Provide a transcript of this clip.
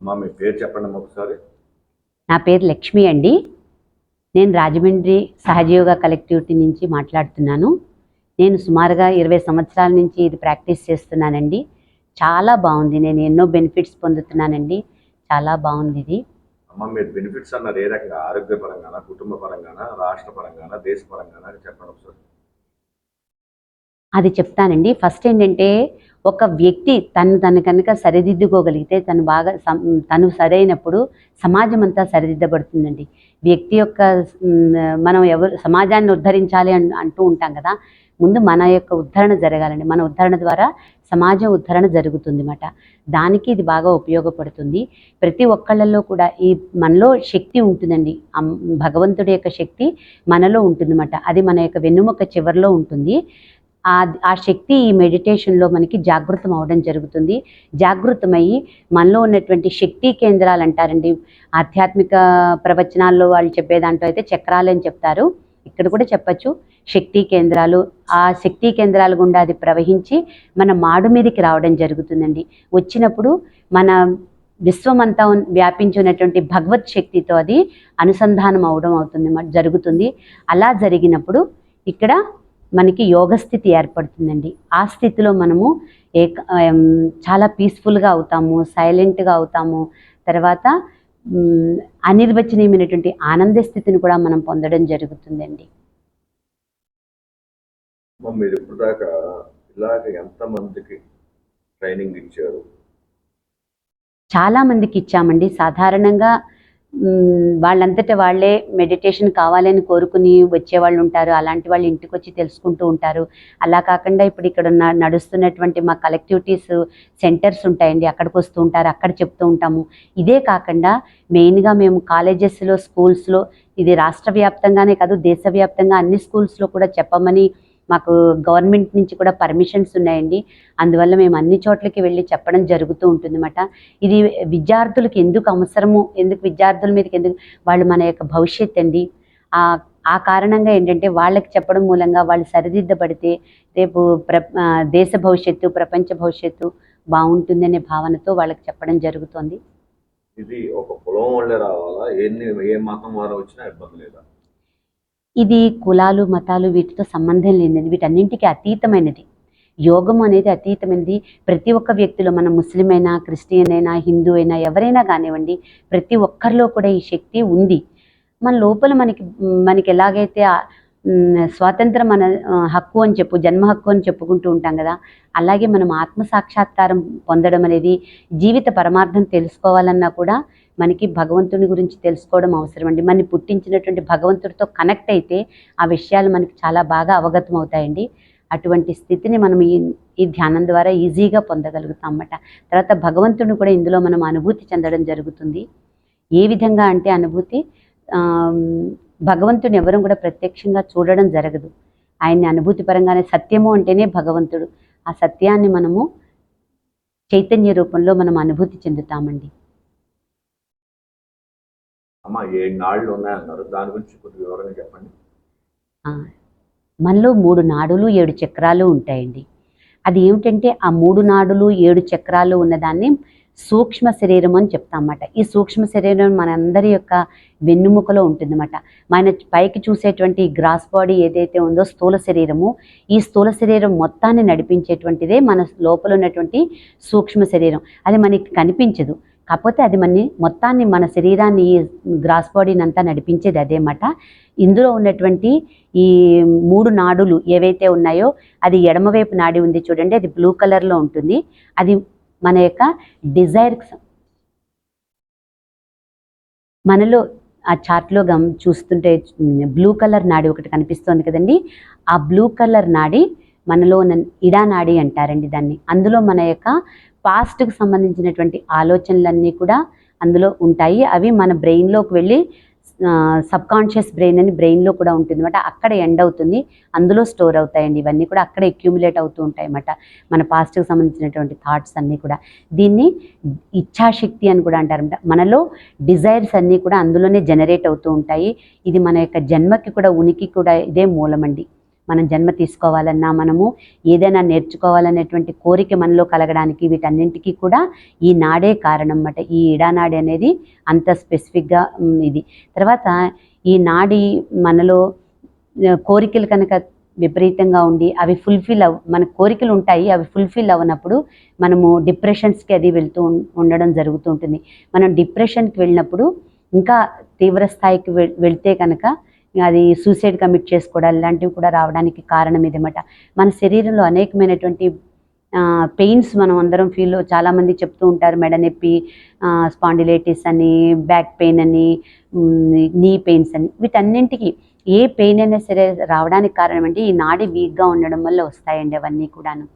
అమ్మా మీ పేరు చెప్పండి ఒకసారి. నా పేరు లక్ష్మి అండి. నేను రాజమండ్రి సహజయోగ కలెక్టివిటీ నుంచి మాట్లాడుతున్నాను. నేను సుమారుగా ఇరవై సంవత్సరాల నుంచి ఇది ప్రాక్టీస్ చేస్తున్నానండి. చాలా బాగుంది. నేను ఎన్నో బెనిఫిట్స్ పొందుతున్నానండి. చాలా బాగుంది ఇది. అమ్మ మీరు బెనిఫిట్స్ అన్నారు. ఏ రకంగా? ఆరోగ్య పరంగానా కుటుంబ పరంగానా రాష్ట్ర పరంగానా దేశ పరంగానా? చెప్పండి ఒకసారి. అది చెప్తానండి. ఫస్ట్ ఏంటంటే ఒక వ్యక్తి తను తను కనుక సరిదిద్దుకోగలిగితే తను బాగా తను సరైనప్పుడు సమాజం అంతా సరిదిద్దబడుతుందండి. వ్యక్తి యొక్క మనం ఎవరు సమాజాన్ని ఉద్ధరించాలి అని అంటూ ఉంటాం కదా ముందు మన యొక్క ఉద్ధరణ జరగాలండి. మన ఉద్ధరణ ద్వారా సమాజం ఉద్ధరణ జరుగుతుంది అన్నమాట దానికి ఇది బాగా ఉపయోగపడుతుంది. ప్రతి ఒక్కళ్ళల్లో కూడా ఈ మనలో శక్తి ఉంటుందండి. భగవంతుడి యొక్క శక్తి మనలో ఉంటుందన్నమాట. అది మన యొక్క వెన్నుముక చివరిలో ఉంటుంది. ఆ ఆ శక్తి ఈ మెడిటేషన్లో మనకి జాగృతం అవడం జరుగుతుంది. జాగృతమయ్యి మనలో ఉన్నటువంటి శక్తి కేంద్రాలు అంటారండి. ఆధ్యాత్మిక ప్రవచనాల్లో వాళ్ళు చెప్పే దాంట్లో అయితే చక్రాలు అని చెప్తారు. ఇక్కడ కూడా చెప్పచ్చు. శక్తి కేంద్రాలు ఆ శక్తి కేంద్రాల గుండా అది ప్రవహించి మన మాడు మీదకి రావడం జరుగుతుందండి. వచ్చినప్పుడు మన విశ్వమంతా ఉన్- వ్యాపించి ఉన్నటువంటి భగవత్ శక్తితో అది అనుసంధానం అవడం అవుతుంది జరుగుతుంది. అలా జరిగినప్పుడు ఇక్కడ మనకి యోగ స్థితి ఏర్పడుతుందండి. ఆ స్థితిలో మనము ఏక చాలా పీస్ఫుల్గా అవుతాము సైలెంట్గా అవుతాము. తర్వాత అనిర్వచనీయమైనటువంటి ఆనంద స్థితిని కూడా మనం పొందడం జరుగుతుందండి. మీరు ఇప్పుడు దాకా ఇలాగ ఎంతమందికి ట్రైనింగ్ ఇచ్చారు? చాలా మందికి ఇచ్చామండి. సాధారణంగా వాళ్ళంతట వాళ్ళే మెడిటేషన్ కావాలని కోరుకుని వచ్చే వాళ్ళు ఉంటారు. అలాంటి వాళ్ళు ఇంటికి వచ్చి తెలుసుకుంటూ ఉంటారు. అలా కాకుండా ఇప్పుడు ఇక్కడ ఉన్న నడుస్తున్నటువంటి మా కలెక్టివిటీస్ సెంటర్స్ ఉంటాయండి. అక్కడికి వస్తూ ఉంటారు. అక్కడ చెప్తూ ఉంటాము. ఇదే కాకుండా మెయిన్గా మేము కాలేజెస్లో స్కూల్స్లో ఇది రాష్ట్ర వ్యాప్తంగానే కాదు దేశవ్యాప్తంగా అన్ని స్కూల్స్లో కూడా చెప్పమని మాకు గవర్నమెంట్ నుంచి కూడా పర్మిషన్స్ ఉన్నాయండి. అందువల్ల మేము అన్ని చోట్లకి వెళ్ళి చెప్పడం జరుగుతూ ఉంటుందన్నమాట. ఇది విద్యార్థులకు ఎందుకు అవసరము? ఎందుకు విద్యార్థుల మీదకి ఎందుకు? వాళ్ళు మన యొక్క భవిష్యత్ అండి. ఆ ఆ కారణంగా ఏంటంటే వాళ్ళకి చెప్పడం మూలంగా వాళ్ళు సరిదిద్దబడితే రేపు ప్ర దేశ భవిష్యత్తు ప్రపంచ భవిష్యత్తు బాగుంటుందనే భావనతో వాళ్ళకి చెప్పడం జరుగుతోంది. ఇది ఒక కులం వాళ్ళే రావాలా? ఎన్ని ఏ మతం వారు వచ్చినా ఇబ్బంది లేదా? ఇది కులాలు మతాలు వీటితో సంబంధం లేనిది వీటన్నింటికి అతీతమైనది. యోగం అనేది అతీతమైనది. ప్రతి ఒక్క వ్యక్తిలో మన ముస్లిం అయినా క్రిస్టియన్ అయినా హిందూ అయినా ఎవరైనా కానివ్వండి ప్రతి ఒక్కరిలో కూడా ఈ శక్తి ఉంది. మన లోపల మనకి మనకి ఎలాగైతే స్వాతంత్రం మన హక్కు అని చెప్పు జన్మ హక్కు అని చెప్పుకుంటూ ఉంటాం కదా. అలాగే మనం ఆత్మ సాక్షాత్కారం పొందడం అనేది జీవిత పరమార్థం తెలుసుకోవాలన్నా కూడా మనకి భగవంతుని గురించి తెలుసుకోవడం అవసరం అండి. మనని పుట్టించినటువంటి భగవంతుడితో కనెక్ట్ అయితే ఆ విషయాలు మనకి చాలా బాగా అవగతం అవుతాయండి. అటువంటి స్థితిని మనం ఈ ఈ ధ్యానం ద్వారా ఈజీగా పొందగలుగుతాం అన్నమాట. తర్వాత భగవంతుడిని కూడా ఇందులో మనం అనుభూతి చెందడం జరుగుతుంది. ఏ విధంగా అంటే అనుభూతి భగవంతుని ఎవరు కూడా ప్రత్యక్షంగా చూడడం జరగదు. ఆయన్ని అనుభూతి పరంగానే సత్యము అంటేనే భగవంతుడు. ఆ సత్యాన్ని మనము చైతన్య రూపంలో మనం అనుభూతి చెందుతామండి. మనలో మూడు నాడులు ఏడు చక్రాలు ఉంటాయండి. అది ఏమిటంటే ఆ మూడు నాడులు ఏడు చక్రాలు ఉన్నదాన్ని సూక్ష్మ శరీరం అని చెప్తామన్నమాట. ఈ సూక్ష్మ శరీరం మనందరి యొక్క వెన్నుముకలో ఉంటుందన్నమాట. మన పైకి చూసేటువంటి గ్రాస్ బాడీ ఏదైతే ఉందో స్థూల శరీరము ఈ స్థూల శరీరం మొత్తాన్ని నడిపించేటువంటిదే మన లోపల ఉన్నటువంటి సూక్ష్మ శరీరం. అది మనకి కనిపించదు. కాకపోతే అది మన మొత్తాన్ని మన శరీరాన్ని ఈ గ్రాస్ బాడీని అంతా నడిపించేది అదే మాట ఇందులో ఉన్నటువంటి ఈ మూడు నాడులు ఏవైతే ఉన్నాయో అది ఎడమవైపు నాడి ఉంది చూడండి అది బ్లూ కలర్లో ఉంటుంది. అది మన యొక్క డిజైర్ మనలో ఆ చార్ట్లో గమ్ చూస్తుంటే బ్లూ కలర్ నాడి ఒకటి కనిపిస్తోంది కదండి. ఆ బ్లూ కలర్ నాడి మనలో ఉన్న ఇడా నాడి అంటారండి దాన్ని. అందులో మన యొక్క పాస్ట్కి సంబంధించినటువంటి ఆలోచనలన్నీ కూడా అందులో ఉంటాయి. అవి మన బ్రెయిన్లోకి వెళ్ళి సబ్ కాన్షియస్ బ్రెయిన్ అని బ్రెయిన్లో కూడా ఉంటుంది అనమాట అక్కడ ఎండ్ అవుతుంది. అందులో స్టోర్ అవుతాయండి. ఇవన్నీ కూడా అక్కడ అక్యూములేట్ అవుతూ ఉంటాయి అన్నమాట మన పాస్ట్కి సంబంధించినటువంటి థాట్స్ అన్నీ కూడా. దీన్ని ఇచ్ఛాశక్తి అని కూడా అంటారంట మనలో డిజైర్స్ అన్నీ కూడా అందులోనే జనరేట్ అవుతూ ఉంటాయి. ఇది మన యొక్క జన్మకి కూడా ఉనికి కూడా ఇదే మూలమండి. మనం జన్మ తీసుకోవాలన్నా మనము ఏదైనా నేర్చుకోవాలనేటువంటి కోరిక మనలో కలగడానికి వీటన్నింటికీ కూడా ఈ నాడే కారణం అన్నమాట ఈ ఇడానాడి అనేది అంత స్పెసిఫిక్గా ఇది. తర్వాత ఈ నాడి మనలో కోరికలు కనుక విపరీతంగా ఉండి అవి ఫుల్ఫిల్ అవ్ మన కోరికలు ఉంటాయి అవి ఫుల్ఫిల్ అవ్వనప్పుడు మనము డిప్రెషన్స్కి అది వెళ్తూ ఉండడం జరుగుతూ ఉంటుంది. మనం డిప్రెషన్కి వెళ్ళినప్పుడు ఇంకా తీవ్ర స్థాయికి వెళ్తే కనుక అది సూసైడ్ కమిట్ చేసుకోవడం ఇలాంటివి కూడా రావడానికి కారణం ఇదన్నమాట. మన శరీరంలో అనేకమైనటువంటి పెయిన్స్ మనం అందరం ఫీల్ చాలామంది చెప్తూ ఉంటారు. మెడ నొప్పి స్పాండిలైటిస్ అని బ్యాక్ పెయిన్ అని నీ పెయిన్స్ అని. వీటన్నింటికి ఏ పెయిన్ అయినా సరే రావడానికి కారణం అంటే ఈ నాడి వీక్గా ఉండడం వల్ల వస్తాయండి అవన్నీ కూడాను.